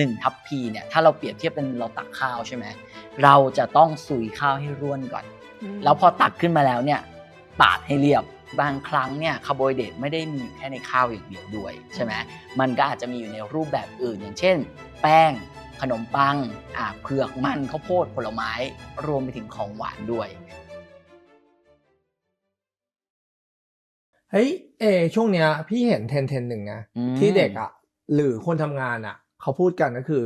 1ทัพพีเนี่ยถ้าเราเปรียบเทียบเป็นเราตักข้าวใช่ไหมเราจะต้องสุยข้าวให้ร่วนก่อน แล้วพอตักขึ้นมาแล้วเนี่ยปาดให้เรียบบางครั้งเนี่ยคาร์โบไฮเดรตไม่ได้มีอยู่แค่ในข้าวอย่างเดียวด้วยใช่ไหมมันก็อาจจะมีอยู่ในรูปแบบอื่น อย่างเช่น แป้งขนมปังอ่าเผือกมันข้าวโพดผลไม้รวมไปถึงของหวานด้วยเฮ้ยเอช่วงเนี้ยพี่เห็นเทรนเทรนหนึ่งนะอืมที่เด็กอะหรือคนทำงานอะ เขาพูดกันก็คือ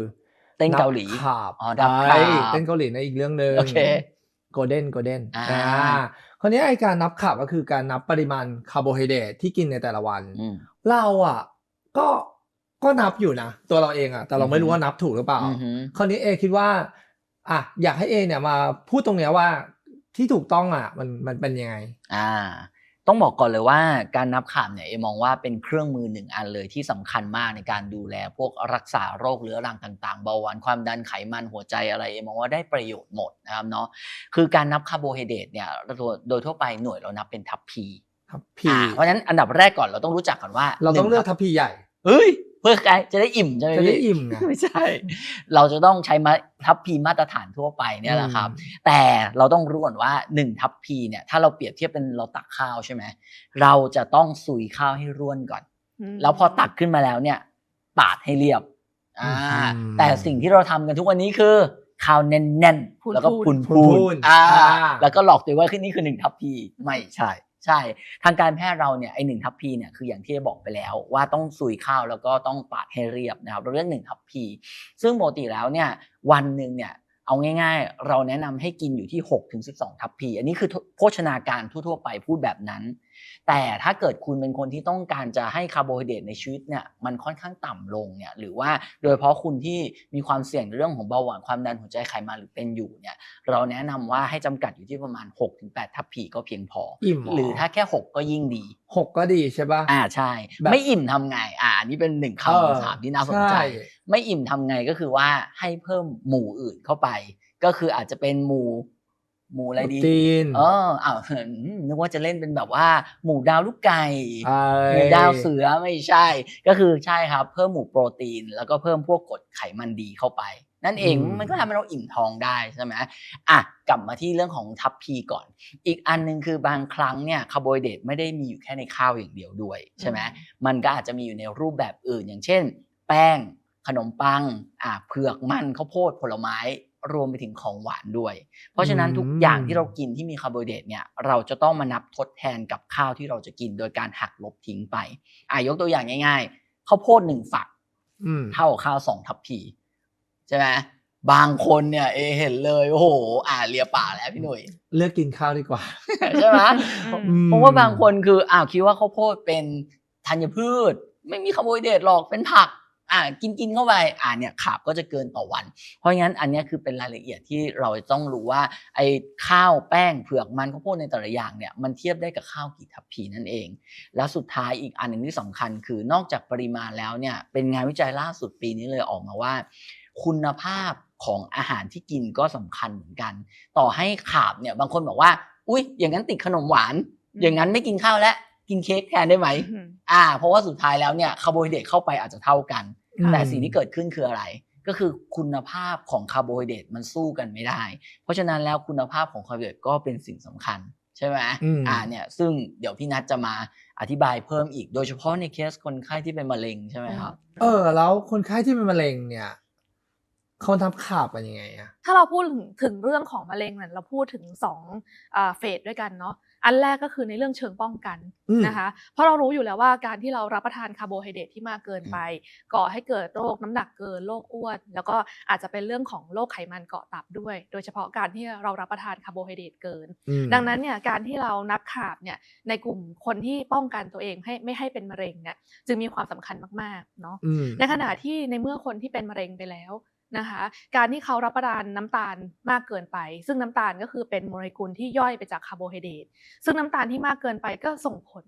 เต้นเกาหลีบขาบอ๋อดับขาบใช่เต้นเกาหลีในอีกเรื่องหนึ่งโอเคโกลเด้นโกลเด้นอ่าคราวนี้ไอการนับขับก็คือการนับปริมาณคาร์โบไฮเดรตที่กินในแต่ละวันอืมเราอะ ก็ก็นับอยู่นะ ตัวเราเองอะ แต่เราไม่รู้ว่านับถูกหรือเปล่าอือหือคราวนี้เอคิดว่าอะอยากให้เอเนี่ยมาพูดตรงเนี้ยว่าที่ถูกต้องอะ มันมันเป็นยังไง อ่า ต้องบอกก่อนเลยว่าการนับขามเนี่ยเอมองว่าเป็นเครื่องมือหนึ่งอันเลยที่สำคัญมากในการดูแลพวกรักษาโรคเรื้อรังต่างๆเบาหวานความดันไขมันหัวใจอะไรเอมองว่าได้ประโยชน์หมดนะครับเนาะคือการนับคาร์โบไฮเดรตเนี่ยโดยโดยทั่วไปหน่วยเรานับเป็นทัพพีทัพพีอ่าเพราะฉะนั้นอันดับแรกก่อนเราต้องรู้จักก่อนว่า เราต้องหเลืนึ่อกทัพพีใหญ่เฮ้ย เพื่อใครจะได้อิ่มใช่ไหมจะได้พี่อิ่มไงไม่ใช่ เราจะต้องใช้มาทัพพีมาตรฐานทั่วไปเนี่ยแหละครับ แต่เราต้องรู้ก่อนว่า1ทัพพีเนี่ยถ้าเราเปรียบเทียบเป็นเราตักข้าวใช่ไหมเราจะต้องสุยข้าวให้ร่วนก่อน แล้วพอตักขึ้นมาแล้วเนี่ยปาดให้เรียบอ่าอืมแต่สิ่งที่เราทำกันทุกวันนี้คือข้าวแน่นพูนๆๆแล้วก็พูนพูพูนนๆอ่าอ่าแล้วก็หลอกตัวเองว่าขึ้นนี่คือหนึ่งทัพพีไม่ใช่ ใช่ ทางการแพทย์เราเนี่ยไอหนึ่งทัพพีเนี่ยคืออย่างที่ได้บอกไปแล้ว ว่าต้องสุยข้าวแล้วก็ต้องปาดให้เรียบนะครับเรื่องหนึ่งทัพพี ซึ่งปกติแล้วเนี่ยวันหนึ่งเนี่ยเอาง่ายๆ เราแนะนำให้กินอยู่ที่6ถึง12 ทัพพี อันนี้คือโภชนาการทั่วๆ ไปพูดแบบนั้น แต่ถ้าเกิดคุณเป็นคนที่ต้องการจะให้คาร์โบไฮเดรตในชีวิตเนี่ยมันค่อนข้างต่ำลงเนี่ยหรือว่าโดยเฉพาะคุณที่มีความเสี่ยงในเรื่องของเบาหวานความดันหัวใจไขมันหรือเป็นอยู่เนี่ยเราแนะนำว่าให้จำกัดอยู่ที่ประมาณ 6-8 ทัพพีก็เพียงพออิ่มหรือถ้าแค่ 6 ก็ยิ่งดีหกก็ดีใช่ป่ะอ่าใช่แบบไม่อิ่มทำไงอ่าอันนี้เป็นหนึ่งเออคำถามที่น่าสนใจใช่ไม่อิ่มทำไงก็คือว่าให้เพิ่มหมู่อื่นเข้าไป ก็คืออาจจะเป็นหมู่ หมู่อะไรดีจีนเอออ้าวนึกว่าจะเล่นเป็นแบบว่า หมู่ดาวลูกไก่ไอ้หมู่ดาวเสือไม่ใช่ ก็คือใช่ครับ เพิ่มหมู่โปรตีน แล้วก็เพิ่มพวกกรดไขมันดีเข้าไป นั่นเองมันก็ทำให้เราอิ่มท้องได้ใช่ไหมอะกลับมาที่เรื่องของทัพพีก่อน อีกอันหนึงคือบางครั้งเนี่ยคาร์โบไฮเดรตไม่ได้มีอยู่แค่ในข้าวอย่างเดียวด้วยใช่ไหมมันก็อาจจะมีอยู่ในรูปแบบอื่น อย่างเช่น แป้งขนมปังอ่าเผือกมันข้าวโพดผลไม้ รวมไปถึงของหวานด้วย เพราะฉะนั้นทุกอย่างที่เรากินที่มีคาร์โบไฮเดรตเนี่ยเราจะต้องมานับทดแทนกับข้าวที่เราจะกินโดยการหักลบทิ้งไปอ่ายกตัวอย่างง่ายๆข้าวโพดหนึ่งฝักอืมเท่ากับข้าวสองทัพพีใช่ไหมบางคนเนี่ยเอเห็นเลยโอ้โห อ่าเลียปากแล้วพี่หนุ่ยเลือกกินข้าวดีกว่าใช่ไหมอืมเพราะว่าบางคนคืออ้าวคิดว่าข้าวโพดเป็นธัญพืช ไม่มีคาร์โบไฮเดรตหรอกเป็นผัก อ่ากินกินเข้าไปอ่าเนี่ยขาบก็จะเกินต่อวัน เพราะงั้นอันนี้คือเป็นรายละเอียดที่เราต้องรู้ว่าไอ้ข้าวแป้งเผือกมันข้าวโพดในแต่ละอย่างเนี่ยมันเทียบได้กับข้าวกี่ทัพพีนั่นเอง แล้วสุดท้ายอีกอันหนึ่งที่สำคัญคือนอกจากปริมาณแล้วเนี่ยเป็นงานวิจัยล่าสุดปีนี้เลยออกมาว่า คุณภาพของอาหารที่กินก็สำคัญเหมือนกัน ต่อให้ขาบเนี่ยบางคนบอกว่า อุ้ยอย่างนั้นติดขนมหวาน อย่างนั้นไม่กินข้าวแล้ว กินเค้กแทนได้ไหมอืมอ่า เพราะว่าสุดท้ายแล้วเนี่ยคาร์โบไฮเดรตเข้าไปอาจจะเท่ากันอืมแต่สิ่งที่เกิดขึ้นคืออะไร ก็คือคุณภาพของคาร์โบไฮเดรตมันสู้กันไม่ได้ เพราะฉะนั้นแล้วคุณภาพของคาร์โบไฮเดรตก็เป็นสิ่งสำคัญใช่ไหมอืมอ่าเนี่ยซึ่งเดี๋ยวพี่นัทจะมาอธิบายเพิ่มอีกโดยเฉพาะในเคสคนไข้ที่เป็นมะเร็งใช่ไหมครับ เออ แล้วคนไข้ที่เป็นมะเร็งเนี่ย เขาทำขาบเป็นยังไงอะถ้าเราพูดถึงถึงเรื่องของมะเร็งเนี่ยเราพูดถึงสองอ่าเฟสด้วยกันเนาะอันแรกก็คือในเรื่องเชิงป้องกันอืมนะคะ เพราะเรารู้อยู่แล้วว่าการที่เรารับประทานคาร์โบไฮเดรตที่มากเกินไป ก่อให้เกิดโรคน้ำหนักเกินโรคอ้วน แล้วก็อาจจะเป็นเรื่องของโรคไขมันเกาะตับด้วย โดยเฉพาะการที่เรารับประทานคาร์โบไฮเดรตเกินอืมดังนั้นเนี่ยการที่เรานับขาบเนี่ยในกลุ่มคนที่ป้องกันตัวเองให้ไม่ให้เป็นมะเร็งเนี่ยจึงมีความสำคัญมากๆเนาะอืมในขณะที่ในเมื่อคนที่เป็นมะเร็งไปแล้ว นะคะ การที่เขารับประทานน้ำตาลมากเกินไป ซึ่งน้ำตาลก็คือเป็นโมเลกุลที่ย่อยไปจากคาร์โบไฮเดรตซึ่งน้ำตาลที่มากเกินไปก็ส่งผล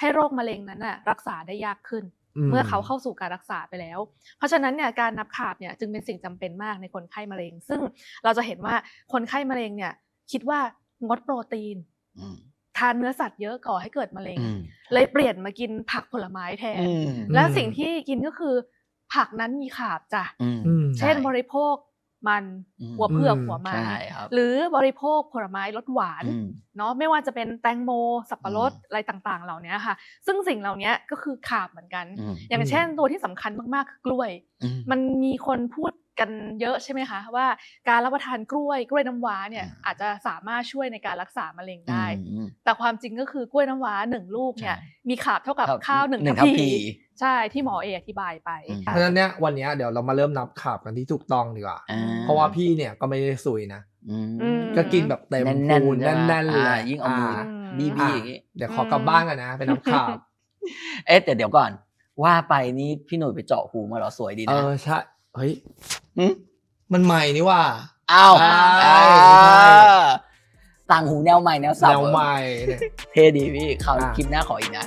ให้โรคมะเร็งนั้นน่ะรักษาได้ยากขึ้น เมื่อเขาเข้าสู่การรักษาไปแล้ว เพราะฉะนั้นเนี่ยการนับขาบเนี่ยจึงเป็นสิ่งจำเป็นมากในคนไข้มะเร็ง ซึ่งเราจะเห็นว่าคนไข้มะเร็งเนี่ยคิดว่างดโปรตีนอืมทานเนื้อสัตว์เยอะก่อให้เกิดมะเร็งอืมเลยเปลี่ยนมากินผักผลไม้แทนอืมและสิ่งที่กินก็คือ ผักนั้นมีขาบจ้ะอืมอืมเช่นใช่บริโภคมันอืมหัวเผือกอืมหัวมันใช่ครับหรือบริโภคผลไม้รสหวานอืมเนาะไม่ว่าจะเป็นแตงโม สับปะรดอืมอะไรต่างๆ เหล่านี้ค่ะ ซึ่งสิ่งเหล่านี้ก็คือขาบเหมือนกันอืมอย่างเช่นตัวที่สำคัญมากๆคือกล้วยอืมมันมีคนพูดกันเยอะใช่ไหมคะ ว่าการรับประทานกล้วยกล้วยน้ำว้าเนี่ยอืมอาจจะสามารถช่วยในการรักษามะเร็งได้อืมแต่ความจริงก็คือกล้วยน้ำว้าหนึ่งลูกเนี่ยใช่มีขาบเท่ากับครับข้าวหนึ่งหนึ่งทัพทัพพีพีใช่ที่หมอเออธิบายไปอืมเพราะฉะนั้นเนี่ยวันเนี้ยเดี๋ยวเรามาเริ่มนับขาบกันที่ถูกต้องดีกว่าอ่เพราะว่าพี่เนี่ยก็ไม่ได้ซุยนะอืมอืมก็กินแบบเต็มแน่นๆพูนใช่ไหมแน่นๆเลยอ่ายิ่งเอามืออ่าบีบีอะอย่างงี้เดี๋ยวขอกลับบ้านกันนะไปนับขาบเอ๊ะแต่เดี๋ยวก่อนว่าไปนี่พี่หนุ่ยไปเจาะหูมาเหรอสวยดีเอนะอใช่ เฮ้ยหึมันใหม่นี่ว่าอ้าวใช่อ่าใช่ต่างหูแนวใหม่แนวสับแนวใหม่เนี่ยเท่ดีพี่คราวอะคลิปหน้าขออีกนะ